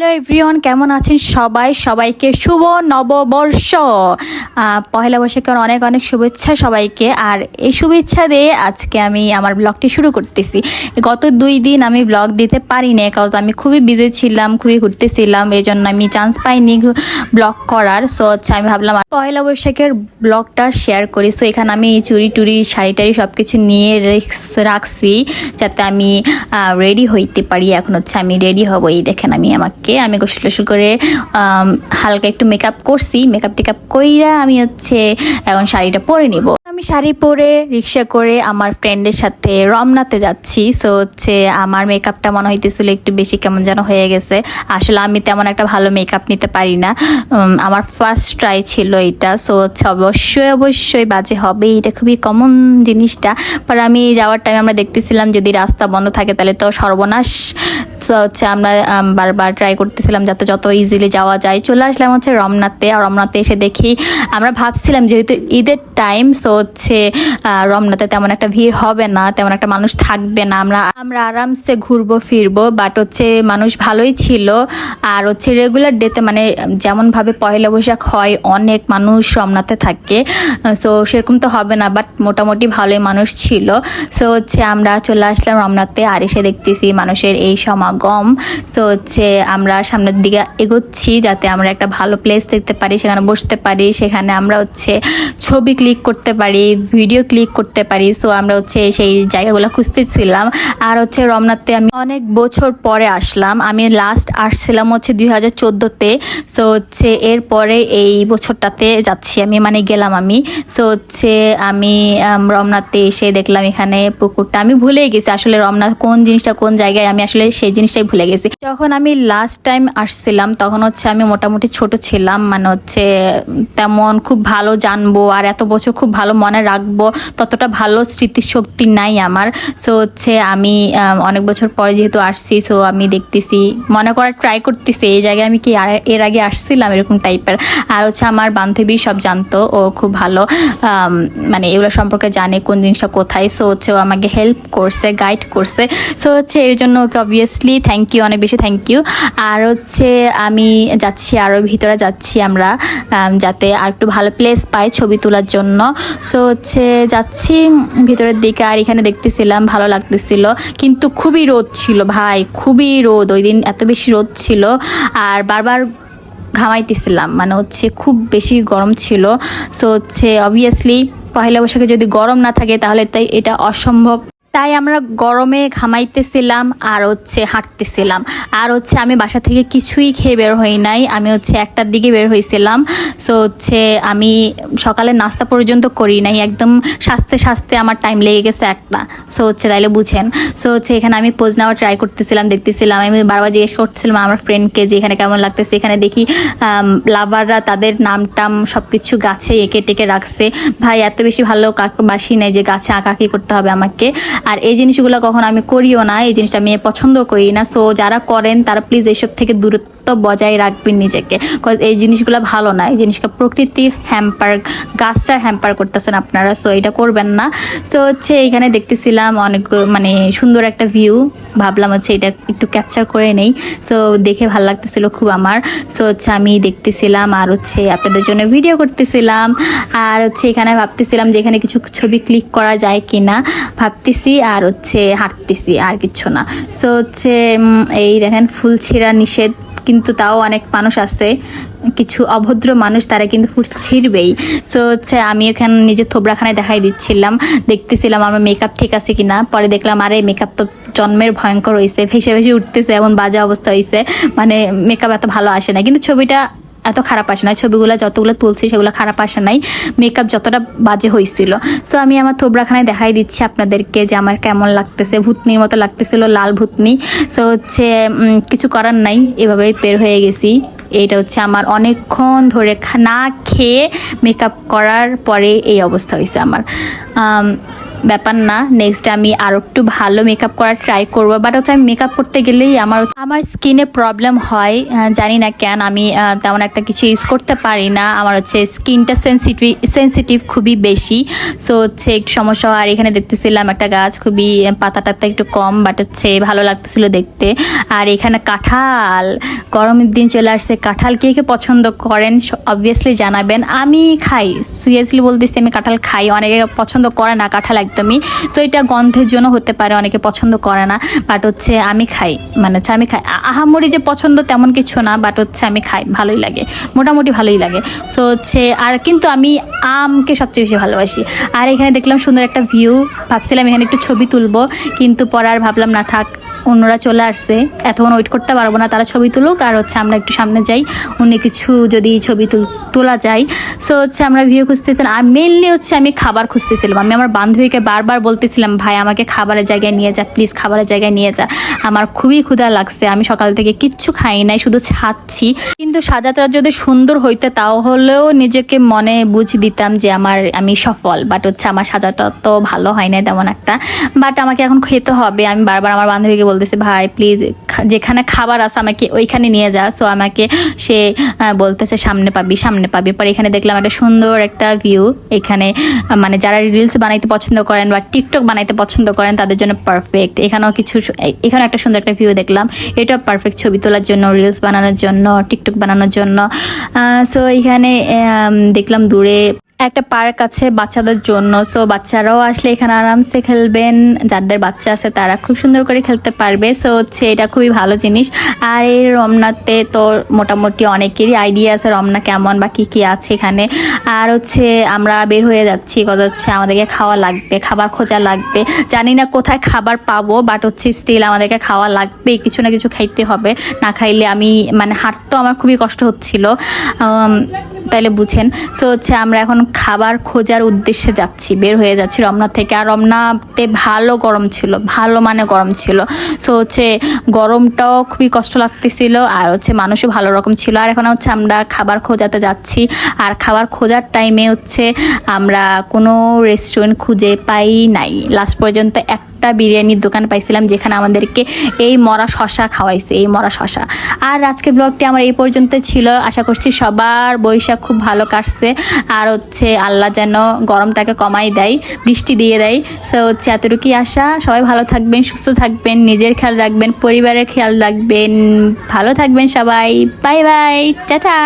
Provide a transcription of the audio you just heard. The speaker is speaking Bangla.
হ্যালো এভরিওয়ান, কেমন আছেন সবাই? সবাইকে শুভ নববর্ষ। পহেলা বৈশাখের অনেক অনেক শুভেচ্ছা সবাইকে। আর এই শুভেচ্ছা দিয়ে আজকে আমি আমার ব্লগটি শুরু করতেছি। গত দুই দিন আমি ব্লগ দিতে পারিনি কারণ আমি খুবই বিজি ছিলাম, খুবই ঘুরতেছিলাম এই জন্য আমি চান্স পাইনি ব্লগ করার। সো হচ্ছে আমি ভাবলাম পহেলা বৈশাখের ব্লগটা শেয়ার করি। সো এখানে আমি চুরি টুরি, শাড়ি টাড়ি সব কিছু নিয়ে রাখছি, যাতে আমি রেডি হইতে পারি। এখন হচ্ছে আমি রেডি হব। এই দেখেন আমি আমাকে আমি গোসল টোসল করে হালকা একটু মেকআপ করছি। মেকআপ টেকআপ কইরা আমি হচ্ছে এখন শাড়িটা পরে নিব। আমি শাড়ি পরে রিক্সা করে আমার ফ্রেন্ডের সাথে রমনাতে যাচ্ছি। সো হচ্ছে আমার মেকআপটা মনে হইতেছিল একটু বেশি কেমন যেন হয়ে গেছে। আসলে আমি তেমন একটা ভালো মেকআপ নিতে পারি না। আমার ফার্স্ট ট্রাই ছিল এটা। সো হচ্ছে অবশ্যই অবশ্যই বাজে হবে। এটা খুবই কমন জিনিসটা। পর আমি যাওয়ার টাইমে আমরা দেখতেছিলাম যদি রাস্তা বন্ধ থাকে তাহলে তো সর্বনাশ। তো হচ্ছে আমরা বারবার ট্রাই করতেছিলাম যাতে যত ইজিলি যাওয়া যায়। চলে আসলাম হচ্ছে রমনাতে। আর রমনাতে এসে দেখি, আমরা ভাবছিলাম যেহেতু ঈদের টাইম সো হচ্ছে রমনাতে তেমন একটা ভিড় হবে না, তেমন একটা মানুষ থাকবে না। আমরা আমরা আরামসে ঘুরবো, ফিরবো বাট হচ্ছে মানুষ ভালোই ছিল। আর হচ্ছে রেগুলার ডেতে মানে যেমনভাবে পয়লা বৈশাখ হয়, অনেক মানুষ রমনাতে থাকে। সো সেরকম তো হবে না বাট মোটামুটি ভালোই মানুষ ছিল। সো হচ্ছে আমরা চলে আসলাম রমনাতে আর এসে দেখতেছি মানুষের এই সমাগম। সো হচ্ছে আমরা সামনের দিকে এগোচ্ছি যাতে আমরা একটা ভালো প্লেস দেখতে পারি, সেখানে বসতে পারি, সেখানে আমরা হচ্ছে ছবি ক্লিক করতে পারি। ভিডিও ক্লিক করতে পারি। সো আমরা হচ্ছে সেই জায়গাগুলো খুঁজতেছিলাম। আর হচ্ছে রমনাতে আমি অনেক বছর পরে আসলাম। আমি লাস্ট আসছিলাম হচ্ছে দুই হাজার চোদ্দোতে। সো হচ্ছে এরপরে এই বছরটাতে যাচ্ছি আমি মানে গেলাম আমি। সো হচ্ছে আমি রমনাতে এসে দেখলাম এখানে পুকুরটা। আমি ভুলেই গেছি আসলে রমনাথ কোন জিনিসটা কোন জায়গায়। আমি আসলে সেই জিনিসটাই ভুলে গেছি। যখন আমি লাস্ট টাইম আসছিলাম, তখন হচ্ছে আমি মোটামুটি ছোট ছিলাম। মানে হচ্ছে তেমন খুব ভালো জানব। আর এত বছর খুব ভালো মনে রাখব, ততটা ভালো স্মৃতিশক্তি নাই আমার। সো হচ্ছে আমি অনেক বছর পরে যেহেতু আসছি সো আমি দেখতেছি, মনে করার ট্রাই করতেছি, এই জায়গায় আমি কি এর আগে আসছিলাম এরকম টাইপের আর হচ্ছে আমার বান্ধবী সব জানতো, ও খুব ভালো মানে এগুলো সম্পর্কে জানে কোন জিনিসটা কোথায় সো হচ্ছে ও আমাকে হেল্প করছে গাইড করছে। সো হচ্ছে এর জন্য ওকে অবভিয়াসলি থ্যাংক ইউ অনেক বেশি থ্যাংক ইউ আর হচ্ছে আমি যাচ্ছি আরও ভিতরে যাচ্ছি আমরা যাতে আর একটু ভালো প্লেস পাই ছবি তোলার জন্য। সো হচ্ছে যাচ্ছি ভিতরের দিকে আর এখানে দেখতেছিলাম, ভালো লাগতেছিল। কিন্তু খুবই রোদ ছিল ভাই, খুবই রোদ। ওই দিন এত বেশি রোদ ছিল আর বারবার ঘামাইতেছিলাম। মানে হচ্ছে খুব বেশি গরম ছিল। সো হচ্ছে অবভিয়াসলি পহেলা বৈশাখে যদি গরম না থাকে তাহলে তাই এটা অসম্ভব। তাই আমরা গরমে ঘামাইতেছিলাম আর হচ্ছে হাঁটতেছিলাম। আর হচ্ছে আমি বাসা থেকে কিছুই খেয়ে বের হই নাই, আমি হচ্ছে একটার দিকে বের হয়েছিলাম সো হচ্ছে আমি সকালে নাস্তা পর্যন্ত করি নাই, একদম সাজতে সাজতে আমার টাইম লেগে গেছে একটা। সো হচ্ছে তাইলে বুঝেন। সো হচ্ছে এখানে আমি পোজ নেওয়ার ট্রাই করতেছিলাম, দেখতেছিলাম, আমি বারবার জিজ্ঞেস করতেছিলাম আমার ফ্রেন্ডকে যে এখানে কেমন লাগতেছে। এখানে দেখি লাভাররা তাদের নাম টাম সব কিছু গাছে এঁকে টেকে রাখছে। ভাই, এত বেশি ভালো কাকু বাসি নেই যে গাছে আঁকাকি করতে হবে আমাকে। আর এই জিনিসগুলো কখনো আমি করিও না, এই জিনিসটা আমি পছন্দ করি না। সো যারা করেন, তারা প্লিজ এইসব থেকে দূরত্ব বজায় রাখবেন নিজেকে। এই জিনিসগুলো ভালো না, এই জিনিসটা প্রকৃতির হ্যাম্পার গাছটার হ্যাম্পার করতেছেন আপনারা সো এটা করবেন না। সো হচ্ছে এখানে দেখতেছিলাম অনেক মানে সুন্দর একটা ভিউ ভাবলাম হচ্ছে এটা একটু ক্যাপচার করে নেই। সো দেখে ভালো লাগতেছিল খুব আমার। সো হচ্ছে আমি দেখতেছিলাম আর হচ্ছে আপনাদের জন্য ভিডিও করতেছিলাম। আর হচ্ছে এখানে ভাবতেছিলাম যে এখানে কিছু ছবি ক্লিক করা যায় কি না ভাবতেছি আর হচ্ছে হাঁটতেছি, আর কিছু না। সো হচ্ছে এই দেখেন, ফুল ছিঁড়া নিষেধ। কিন্তু তাও অনেক মানুষ আছে, কিছু অভদ্র মানুষ তারা কিন্তু ফুল ছিঁড়বেই। সো হচ্ছে আমি ওখানে নিজের থোবরাখানায় দেখাই দিচ্ছিলাম, দেখতেছিলাম আমার মেকআপ ঠিক আছে কিনা, পরে দেখলাম, আরে মেকআপ তো জন্মের ভয়ঙ্কর হয়েছে ভেসে ভেসে উঠতেছে, এমন বাজে অবস্থা হয়েছে মানে মেকআপ এত ভালো আসে না কিন্তু ছবিটা এত খারাপ আসে না ছবিগুলো যতগুলো তুলছি সেগুলো খারাপ আসে নাই। মেকআপ যতটা বাজে হয়েছিল সো আমি আমার থোবরাখানায় দেখাই দিচ্ছি আপনাদেরকে যে আমার কেমন লাগতেছে। ভূতনির মতো লাগতেছিল লাল ভূতনি। সো হচ্ছে কিছু করার নাই। এভাবেই বের হয়ে গেছি। এইটা হচ্ছে আমার অনেকক্ষণ ধরে না খেয়ে মেকআপ করার পরে এই অবস্থা হয়েছে আমার। আম, ব্যাপার না নেক্সট আমি আর একটু ভালো মেকআপ করার ট্রাই করব। বাট হচ্ছে আমি মেকআপ করতে গেলেই আমার আমার স্কিনে প্রবলেম হয় জানি না কেন, আমি তেমন একটা কিছু ইউজ করতে পারি না। আমার হচ্ছে স্কিনটা সেন্সিটিভ সেন্সিটিভ খুবই বেশি। সো হচ্ছে একটু সমস্যা আর এখানে দেখতেছিলাম একটা গাছ খুবই পাতা টাতা একটু কম বাট হচ্ছে ভালো লাগতেছিল দেখতে। আর এখানে কাঁঠাল, গরমের দিন চলে আসছে, কাঁঠাল কে কে পছন্দ করেন অবভিয়াসলি জানাবেন। আমি খাই সিরিয়াসলি বলতেছি, আমি কাঁঠাল খাই। অনেকে পছন্দ করে না কাঁঠাল একদমই। সো এটা গন্ধের জন্য হতে পারে, অনেকে পছন্দ করে না বাট হচ্ছে আমি খাই মানে হচ্ছে আমি খাই। আহামরি যে পছন্দ তেমন কিছু না বাট হচ্ছে আমি খাই, ভালোই লাগে, মোটামুটি ভালোই লাগে। সো হচ্ছে, আর কিন্তু আমি আমকে সবচেয়ে বেশি ভালোবাসি। আর এখানে দেখলাম সুন্দর একটা ভিউ ভাবছিলাম এখানে একটু ছবি তুলবো, কিন্তু পরে আর ভাবলাম না, থাক, অন্যরা চলে আসছে, এতক্ষণ ওয়েট করতে পারব না, তারা ছবি তুলুক, আর হচ্ছে আমরা একটু সামনে যাই, অন্য কিছু যদি ছবি তুল, তোলা যায়। সো হচ্ছে আমরা ভিউ খুঁজতেছিলাম আর মেনলি হচ্ছে আমি খাবার খুঁজতেছিলাম, আমি আমার বান্ধবীকে বারবার বলতেছিলাম, ভাই, আমাকে খাবারের জায়গায় নিয়ে যা প্লিজ খাবারের জায়গায় নিয়ে যা। আমার খুবই ক্ষুধা লাগছে, আমি সকাল থেকে কিচ্ছু খাই নাই, শুধু ছাড়ছি। কিন্তু সাজাটা যদি সুন্দর হইতে তাও হলেও নিজেকে মনে বুঝ দিতাম যে আমার, আমি সফল। বাট হচ্ছে আমার সাজাটা তো ভালো হয় না তেমন একটা। বাট আমাকে এখন খেতে হবে। আমি বারবার আমার বান্ধবীকে বলতেছি, ভাই প্লিজ যেখানে খাবার আছে, আমাকে ওইখানে নিয়ে যা। সো আমাকে সে বলতেছে, সামনে পাবি সামনে পাবি। পরে এখানে দেখলাম একটা সুন্দর একটা ভিউ এখানে মানে যারা রিলস বানাইতে পছন্দ করেন বা টিকটক বানাইতে পছন্দ করেন, তাদের জন্য পারফেক্ট এখানেও কিছু এখানে একটা সুন্দর একটা ভিউ দেখলাম। এটা পারফেক্ট ছবি তোলার জন্য রিলস বানানোর জন্য, টিকটক বানানোর জন্য। সো এখানে দেখলাম দূরে একটা পার্ক আছে বাচ্চাদের জন্য। সো বাচ্চারাও আসলে এখানে আরামসে খেলবেন। যাদের বাচ্চা আছে, তারা খুব সুন্দর করে খেলতে পারবে। সো হচ্ছে এটা খুবই ভালো জিনিস। আর এই রমনাতে তো মোটামুটি অনেকেরই আইডিয়া আছে রমনা কেমন বা কী কী আছে এখানে। আর হচ্ছে আমরা বের হয়ে যাচ্ছি, কথা হচ্ছে আমাদেরকে খাওয়া লাগবে, খাবার খোঁজা লাগবে। জানি না কোথায় খাবার পাবো বাট হচ্ছে স্টিল আমাদেরকে খাওয়া লাগবে, কিছু না কিছু খাইতে হবে। না খাইলে আমি মানে হাঁটতেও আমার খুবই কষ্ট হচ্ছিল। তাইলে বুঝেন। সো হচ্ছে আমরা এখন খাবার খোঁজার উদ্দেশ্যে যাচ্ছি। বের হয়ে যাচ্ছি রমনা থেকে। আর রমনাতে ভালো গরম ছিল। ভালো মানে গরম ছিল। সো হচ্ছে গরমটাও খুবই কষ্ট লাগতেছিল। আর হচ্ছে মানুষও ভালো রকম ছিল। আর এখন হচ্ছে আমরা খাবার খোঁজাতে যাচ্ছি। আর খাবার খোঁজার টাইমে হচ্ছে আমরা কোনো রেস্টুরেন্ট খুঁজে পাই নাই। লাস্ট পর্যন্ত একটা বিরিয়ানির দোকান পাইছিলাম যেখানে আমাদেরকে এই মরা শশা খাওয়াইছে, এই মরা শশা। আর আজকের ব্লগটি আমার এই পর্যন্ত ছিল। আশা করছি সবার বৈশাখ খুব ভালো কাটছে। আর হচ্ছে আল্লাহ যেন গরমটাকে কমাই দেয়, বৃষ্টি দিয়ে দেয়। সো হচ্ছে এতটুকুই আশা। সবাই ভালো থাকবেন, সুস্থ থাকবেন, নিজের খেয়াল রাখবেন, পরিবারের খেয়াল রাখবেন। ভালো থাকবেন সবাই। Bye bye tata!